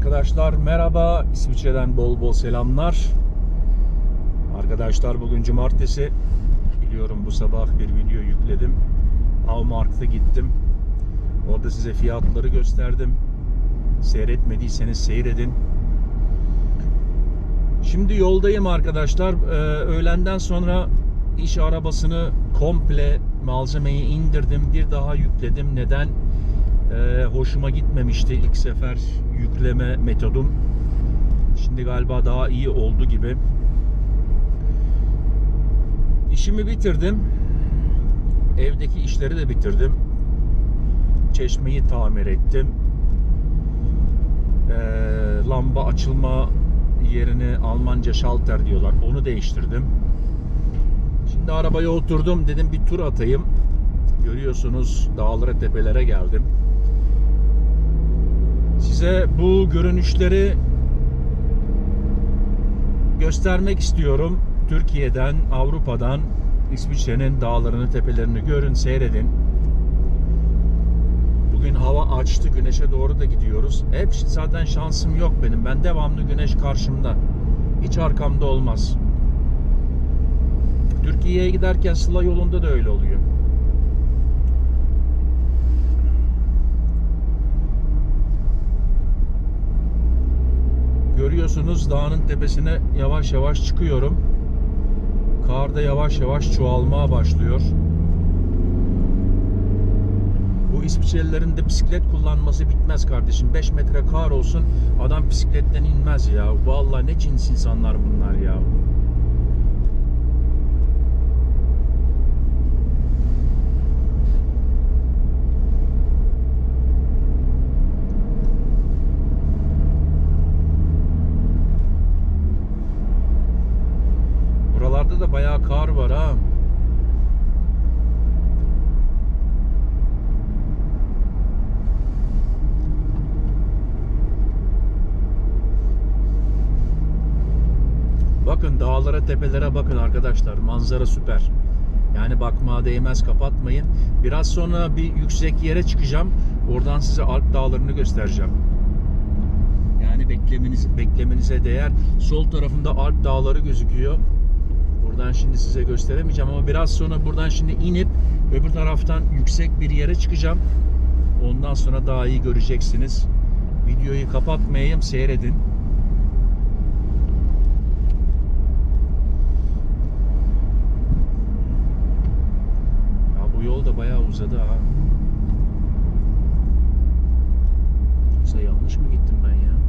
Arkadaşlar merhaba. İsviçre'den bol bol selamlar. Arkadaşlar bugün cumartesi. Biliyorum bu sabah bir video yükledim. Avmarkt'a gittim. Orada size fiyatları gösterdim. Seyretmediyseniz seyredin. Şimdi yoldayım arkadaşlar. Ee, öğlenden sonra iş arabasını komple malzemeyi indirdim. Bir daha yükledim. Neden? Ee, hoşuma gitmemişti ilk sefer yükleme metodum. Şimdi galiba daha iyi oldu gibi. İşimi bitirdim. Evdeki işleri de bitirdim. Çeşmeyi tamir ettim. Ee, lamba açılma yerini Almanca şalter diyorlar. Onu değiştirdim. Şimdi arabaya oturdum. Dedim bir tur atayım. Görüyorsunuz dağlara tepelere geldim. Size bu görünüşleri göstermek istiyorum. Türkiye'den, Avrupa'dan İsviçre'nin dağlarını, tepelerini görün, seyredin. Bugün hava açtı, güneşe doğru da gidiyoruz. Hep zaten şansım yok benim. Ben devamlı güneş karşımda. Hiç arkamda olmaz. Türkiye'ye giderken Sıla yolunda da öyle oluyor. Görüyorsunuz dağın tepesine yavaş yavaş çıkıyorum. Kar da yavaş yavaş çoğalmaya başlıyor. Bu İsviçrelilerin de bisiklet kullanması bitmez kardeşim. 5 metre kar olsun adam bisikletten inmez ya. Vallahi ne cins insanlar bunlar ya. Buralarda da bayağı kar var ha. Bakın dağlara tepelere bakın arkadaşlar. Manzara süper. Yani bakmaya değmez kapatmayın. Biraz sonra bir yüksek yere çıkacağım. Oradan size Alp dağlarını göstereceğim. Yani beklemeniz, beklemenize değer. Sol tarafında Alp dağları gözüküyor. Buradan şimdi size gösteremeyeceğim ama biraz sonra buradan şimdi inip öbür taraftan yüksek bir yere çıkacağım. Ondan sonra daha iyi göreceksiniz. Videoyu kapatmayayım, seyredin. Ya bu yol da bayağı uzadı ha. Yoksa yanlış mı gittim ben ya?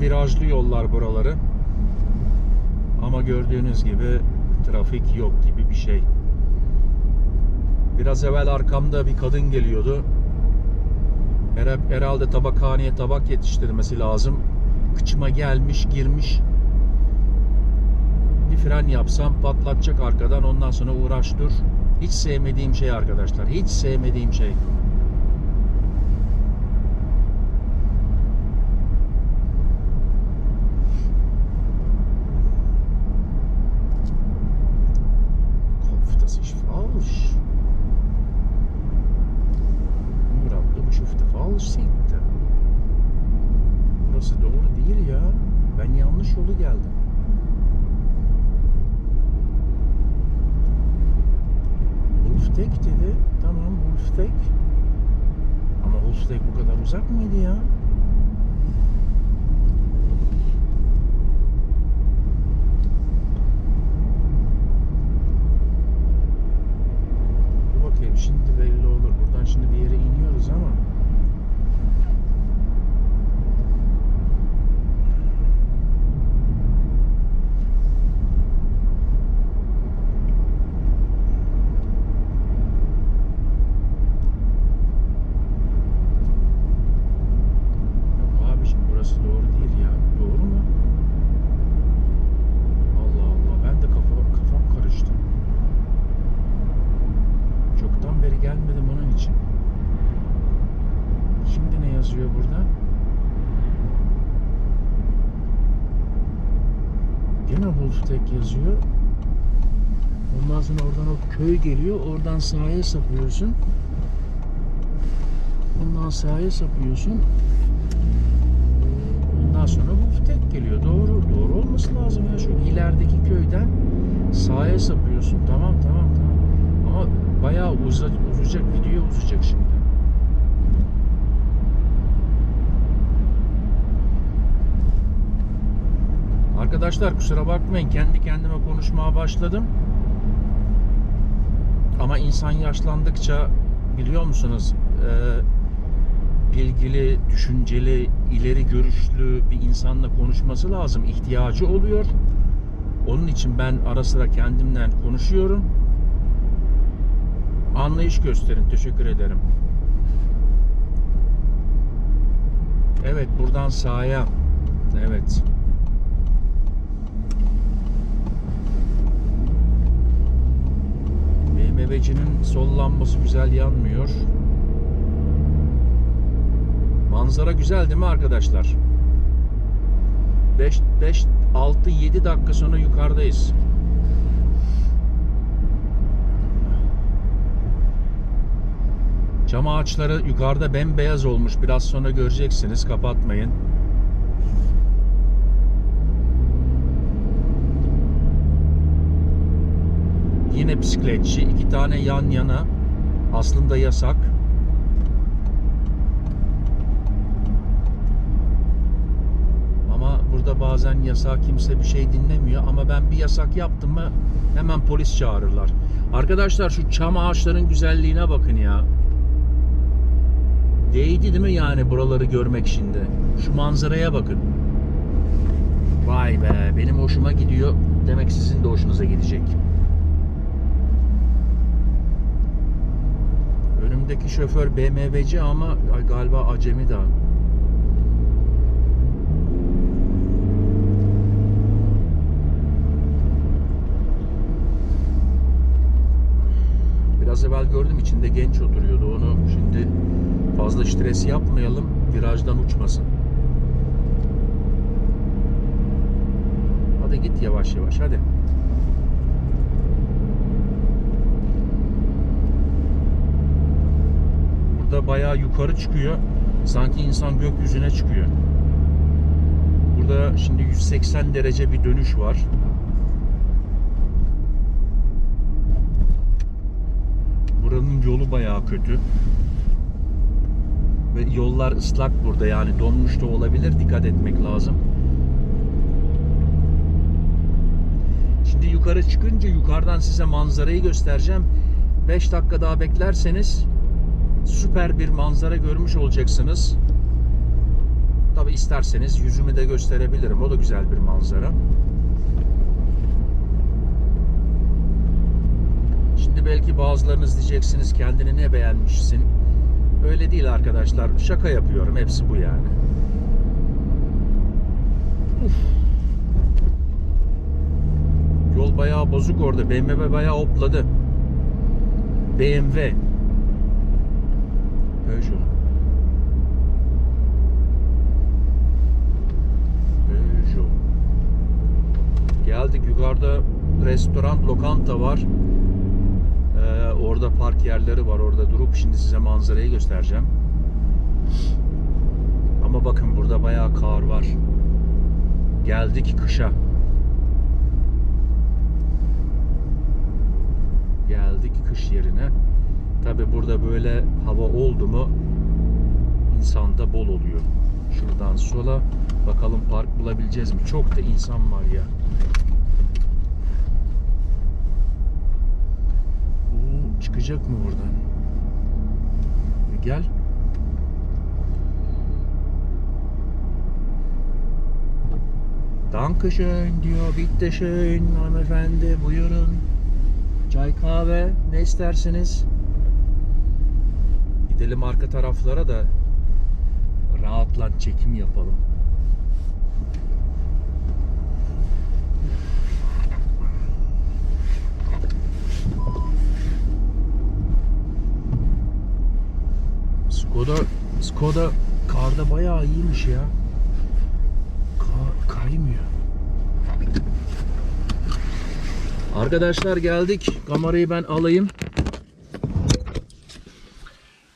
Virajlı yollar buraları. Ama gördüğünüz gibi trafik yok gibi bir şey. Biraz evvel arkamda bir kadın geliyordu. Her- Herhalde tabakhaneye tabak yetiştirmesi lazım. Kıçıma gelmiş, girmiş. Bir fren yapsam patlatacak arkadan ondan sonra uğraş dur. Hiç sevmediğim şey arkadaşlar. Hiç sevmediğim şey. Tamam Hulftek. Ama Hulftek bu kadar uzak mıydı ya? yazıyor burada. Gene Hulftek yazıyor. Ondan sonra oradan o köy geliyor. Oradan sahaya sapıyorsun. Ondan sahaya sapıyorsun. Ondan sonra Hulftek geliyor. Doğru. Doğru olması lazım ya. Şu ilerideki köyden sahaya sapıyorsun. Tamam tamam tamam. Ama bayağı uzayacak. Video uzayacak şimdi. Arkadaşlar kusura bakmayın kendi kendime konuşmaya başladım. Ama insan yaşlandıkça biliyor musunuz e, bilgili, düşünceli, ileri görüşlü bir insanla konuşması lazım. ihtiyacı oluyor. Onun için ben ara sıra kendimden konuşuyorum. Anlayış gösterin. Teşekkür ederim. Evet buradan sağa. Evet. BMW'cinin sol lambası güzel yanmıyor. Manzara güzel değil mi arkadaşlar? 5 5 6 7 dakika sonra yukarıdayız. Cam ağaçları yukarıda bembeyaz olmuş. Biraz sonra göreceksiniz. Kapatmayın. Bisikletçi. iki tane yan yana. Aslında yasak. Ama burada bazen yasak kimse bir şey dinlemiyor. Ama ben bir yasak yaptım mı hemen polis çağırırlar. Arkadaşlar şu çam ağaçların güzelliğine bakın ya. Değdi değil mi yani buraları görmek şimdi? Şu manzaraya bakın. Vay be benim hoşuma gidiyor. Demek sizin de hoşunuza gidecek. Önümdeki şoför BMW'ci ama galiba acemi daha. Biraz evvel gördüm içinde genç oturuyordu. Onu şimdi fazla stres yapmayalım. Virajdan uçmasın. Hadi git yavaş yavaş hadi. Burada bayağı yukarı çıkıyor. Sanki insan gökyüzüne çıkıyor. Burada şimdi 180 derece bir dönüş var. Buranın yolu bayağı kötü. Ve yollar ıslak burada yani donmuş da olabilir. Dikkat etmek lazım. Şimdi yukarı çıkınca yukarıdan size manzarayı göstereceğim. 5 dakika daha beklerseniz süper bir manzara görmüş olacaksınız. Tabi isterseniz yüzümü de gösterebilirim. O da güzel bir manzara. Şimdi belki bazılarınız diyeceksiniz kendini ne beğenmişsin. Öyle değil arkadaşlar. Şaka yapıyorum. Hepsi bu yani. Uf. Yol bayağı bozuk orada. BMW bayağı hopladı. BMW. Peugeot. Geldik yukarıda restoran, lokanta var. Ee, orada park yerleri var. Orada durup şimdi size manzarayı göstereceğim. Ama bakın burada bayağı kar var. Geldik kışa. Geldik kış yerine. Tabi burada böyle hava oldu mu insanda bol oluyor. Şuradan sola bakalım park bulabileceğiz mi? Çok da insan var ya. Oo, çıkacak mı buradan? Gel. Dankeschön diyor. Bitte schön hanımefendi. Buyurun. Çay kahve ne istersiniz? Gidelim arka taraflara da rahatlan çekim yapalım. Skoda Skoda karda bayağı iyiymiş ya. Ka- kaymıyor. Arkadaşlar geldik. Kamerayı ben alayım.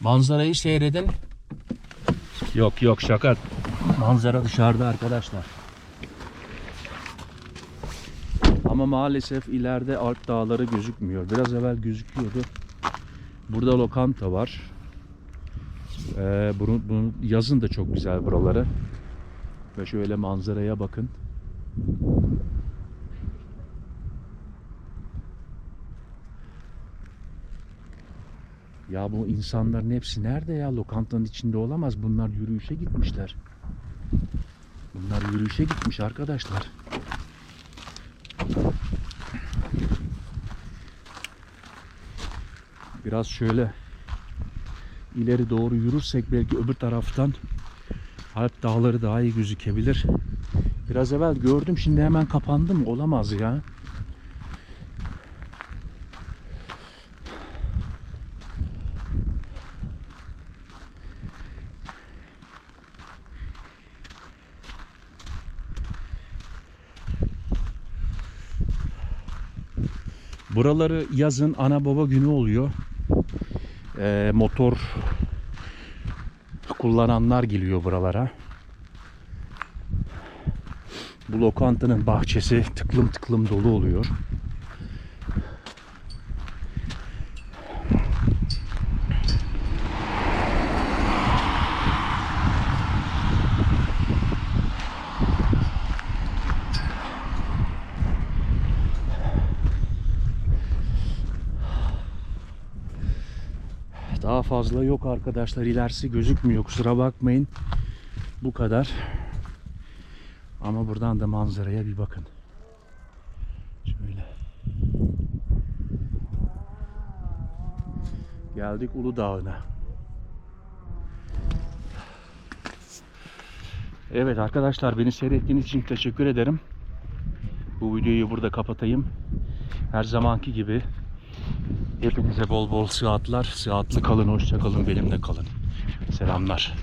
Manzarayı seyredin. Yok yok şaka. Manzara dışarıda arkadaşlar. Ama maalesef ileride Alp dağları gözükmüyor. Biraz evvel gözüküyordu. Burada lokanta var. Ee, bunu, bunu yazın da çok güzel buraları. Ve şöyle manzaraya bakın. Ya bu insanların hepsi nerede ya? Lokantanın içinde olamaz. Bunlar yürüyüşe gitmişler. Bunlar yürüyüşe gitmiş arkadaşlar. Biraz şöyle ileri doğru yürürsek belki öbür taraftan Alp dağları daha iyi gözükebilir. Biraz evvel gördüm şimdi hemen kapandı mı? Olamaz ya. Buraları yazın ana baba günü oluyor. Ee, motor kullananlar geliyor buralara. Bu lokantanın bahçesi tıklım tıklım dolu oluyor. Daha fazla yok arkadaşlar. İlerisi gözükmüyor. Kusura bakmayın. Bu kadar. Ama buradan da manzaraya bir bakın. Şöyle. Geldik Uludağ'ına. Evet arkadaşlar beni seyrettiğiniz için teşekkür ederim. Bu videoyu burada kapatayım. Her zamanki gibi Hepinize bol bol sıhhatler. Sıhhatli kalın, hoşça kalın, benimle kalın. Selamlar.